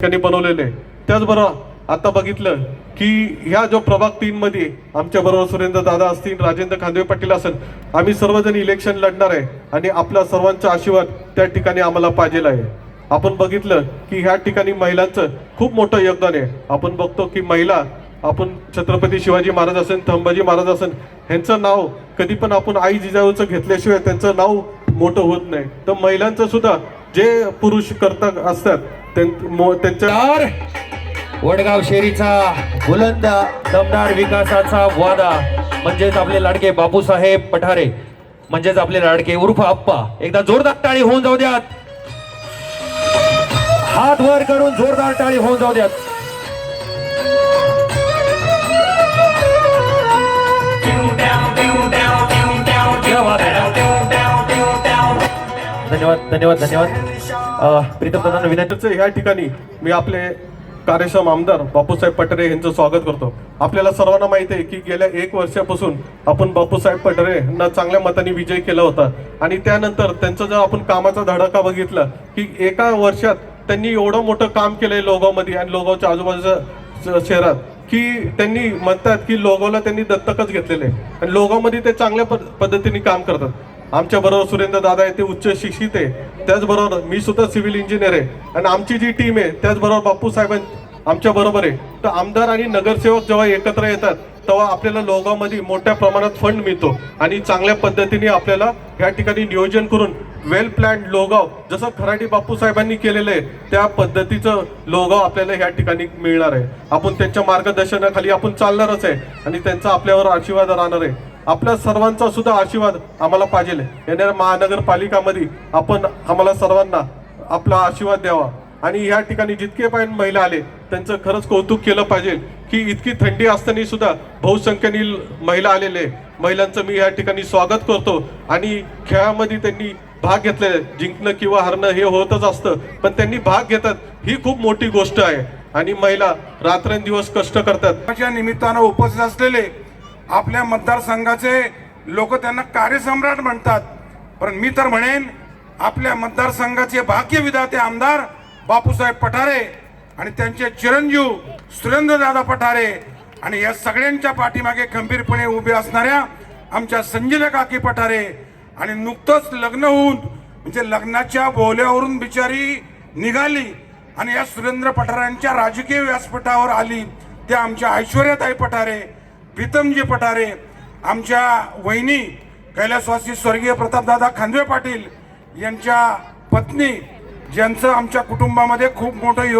त्यांनी बनवलेले. त्याचबरोबर आता बघितलं की ह्या जो प्रभाग तीन मध्ये आमच्या बरोबर सुरेंद्र दादा असतील राजेंद्र खांदवे पाटील असेल आम्ही सर्वजण इलेक्शन लढणार आहे आणि आपला सर्वांचा आशीर्वाद त्या ठिकाणी आम्हाला पाहिजे आहे. आपण बघितलं की ह्या ठिकाणी महिलांचं खूप मोठं योगदान आहे. आपण बघतो की महिला आपण छत्रपती शिवाजी महाराज असेल संभाजी महाराज असेल ह्यांचं नाव कधी पण आपण आई जिजाऊचं घेतल्याशिवाय त्यांचं नाव मोठं होत नाही. तर महिलांचं सुद्धा जे पुरुष करता असतात त्यां- मो- त्यांच्या वडगाव शेरीचा बुलंद दमदार विकासाचा वादा म्हणजेच आपले लाडके बापूसाहेब पठारे म्हणजेच आपले लाडके उर्फ आप्पा एकदा जोरदार टाळी होऊन जाऊ द्यात. हात वर करून जोरदार टाळी होऊन जाऊ द्यात. धन्यवाद धन्यवाद धन्यवाद. प्रीतम प्रधान विनंती ह्या ठिकाणी मी आपले कार्यक्षम आमदार बापूसाहेब पटरे यांचं स्वागत करतो. आपल्याला सर्वांना माहिती आहे की गेल्या एक वर्षापासून आपण बापूसाहेब पटरे यांना चांगल्या मताने विजय केला होता. आणि त्यानंतर त्यांचा जर आपण कामाचा धडाका बघितला की एका वर्षात त्यांनी एवढं मोठं काम केलंय लोगावमध्ये आणि लोगावच्या आजूबाजूच्या शहरात की त्यांनी म्हणतात की लोगावला त्यांनी दत्तकच घेतलेले आहे. आणि लोगावमध्ये ते चांगल्या पद्धतीने काम करतात. आमच्या बरोबर सुरेंद्र दादा आहे ते उच्च शिक्षित आहे. त्याचबरोबर मी सुद्धा सिव्हिल इंजिनियर आहे. आणि आमची जी टीम आहे त्याचबरोबर बाप्पू साहेब आमच्या बरोबर आहे. तर आमदार आणि नगरसेवक जेव्हा एकत्र येतात तेव्हा आपल्याला लोगावमध्ये मोठ्या प्रमाणात फंड मिळतो. आणि चांगल्या पद्धतीने आपल्याला या ठिकाणी नियोजन करून वेल प्लॅन लोगाव जसं खराडी बापू साहेबांनी केलेलं आहे त्या पद्धतीचं लोगाव आपल्याला ह्या ठिकाणी मिळणार आहे. आपण त्यांच्या मार्गदर्शनाखाली आपण चालणारच आहे. आणि त्यांचा आपल्यावर आशीर्वाद राहणार आहे. आपल्या सर्वांचा सुद्धा आशीर्वाद आम्हाला पाहिजे. येणाऱ्या महानगरपालिकामध्ये आपण आम्हाला सर्वांना आपला आशीर्वाद द्यावा. आणि या ठिकाणी जितके पण महिला आले त्यांचं खरंच कौतुक केलं पाहिजे की इतकी थंडी असताना सुद्धा बहुसंख्येने महिला आलेले आहे. महिलांचं मी या ठिकाणी स्वागत करतो. आणि खेळामध्ये त्यांनी भाग घेतलेला जिंकणं किंवा हरणं हे होतच असतं पण त्यांनी भाग घेतात ही खूप मोठी गोष्ट आहे. आणि महिला रात्रंदिवस कष्ट करतात. निमित्तानं उपस्थित असलेले आपल्या मतदारसंघाचे लोक त्यांना कार्यसम्राट म्हणतात. पण मी तर म्हणेन आपल्या मतदारसंघाचे भाग्य विधाते आमदार बापूसाहेब पठारे आणि त्यांचे चिरंजीव सुरेंद्रदादा पठारे आणि या सगळ्यांच्या पाठीमागे खंबीरपणे उभे असणाऱ्या आमच्या संजीला काकी पठारे आणि नुकतंच लग्न होऊन म्हणजे लग्नाच्या बोहल्यावरून बिचारी निघाली आणि या सुरेंद्र पठारांच्या राजकीय व्यासपीठावर आली. त्या आमच्या ऐश्वर्याताई पठारे प्रीतमजी पठारे आमच्या वहिनी कैलासवासी स्वर्गीय प्रतापदादा खांदवे पाटील यांच्या पत्नी ज्यांचं आमच्या कुटुंबामध्ये खूप मोठं योग